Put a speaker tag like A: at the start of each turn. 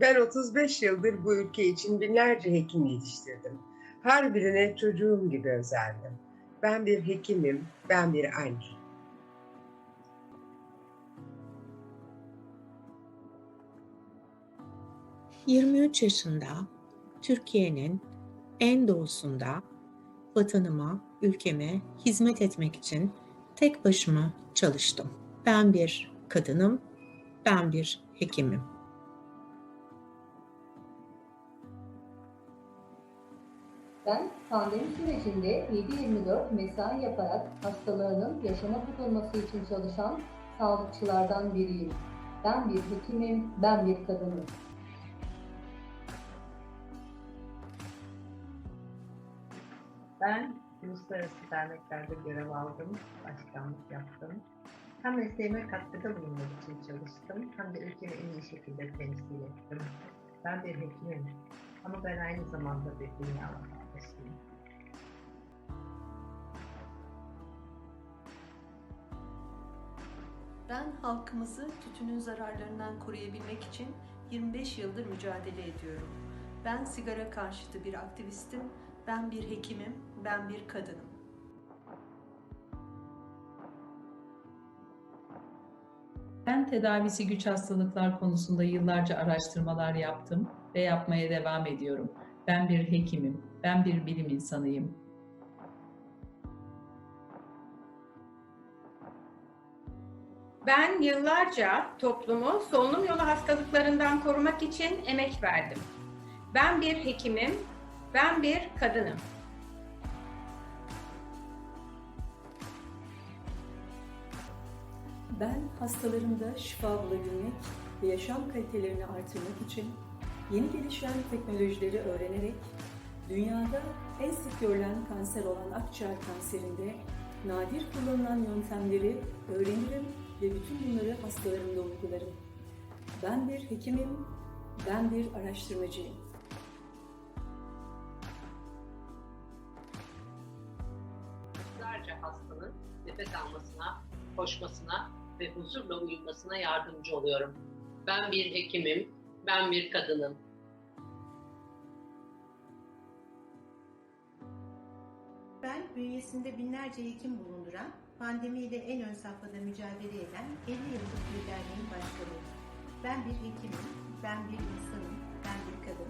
A: Ben 35 yıldır bu ülke için binlerce hekim yetiştirdim. Her birine çocuğum gibi özendim. Ben bir hekimim, ben bir anne.
B: ...23 yaşında Türkiye'nin en doğusunda vatanıma, ülkeme hizmet etmek için tek başıma çalıştım. Ben bir kadınım, ben bir hekimim.
C: Ben pandemi sürecinde 7-24 mesai yaparak hastalarının yaşama tutulması için çalışan sağlıkçılardan biriyim. Ben bir hekimim, ben bir kadınım.
D: Ben uluslararası derneklerde görev aldım, başkanlık yaptım. Hem mesleğime katkıda bulunmak için çalıştım, hem de ülkemi en iyi şekilde temsil ettim. Ben bir hekimim ama ben aynı zamanda bir dünya
E: Ben halkımızı tütünün zararlarından koruyabilmek için 25 yıldır mücadele ediyorum. Ben sigara karşıtı bir aktivistim, ben bir hekimim, ben bir kadınım.
F: Ben tedavisi güç hastalıklar konusunda yıllarca araştırmalar yaptım ve yapmaya devam ediyorum. Ben bir hekimim, ben bir bilim insanıyım.
G: Ben yıllarca toplumu solunum yolu hastalıklarından korumak için emek verdim. Ben bir hekimim, ben bir kadınım.
H: Ben hastalarımda şifa bulabilmek ve yaşam kalitelerini artırmak için yeni gelişen teknolojileri öğrenerek dünyada en sık görülen kanser olan akciğer kanserinde nadir kullanılan yöntemleri öğrenirim ve bütün bunları hastalarımda uygularım. Ben bir hekimim, ben bir araştırmacıyım.
I: yüzlerce hastanın nefes almasına, koşmasına ve huzurla uyumasına yardımcı oluyorum. Ben bir hekimim, ben bir kadınım.
J: Bünyesinde binlerce hekim bulunduran, pandemiyle en ön safhada mücadele eden 50 yıllık bir derneğin başkanıyım. Ben bir hekimim, ben bir insanım, ben bir kadın.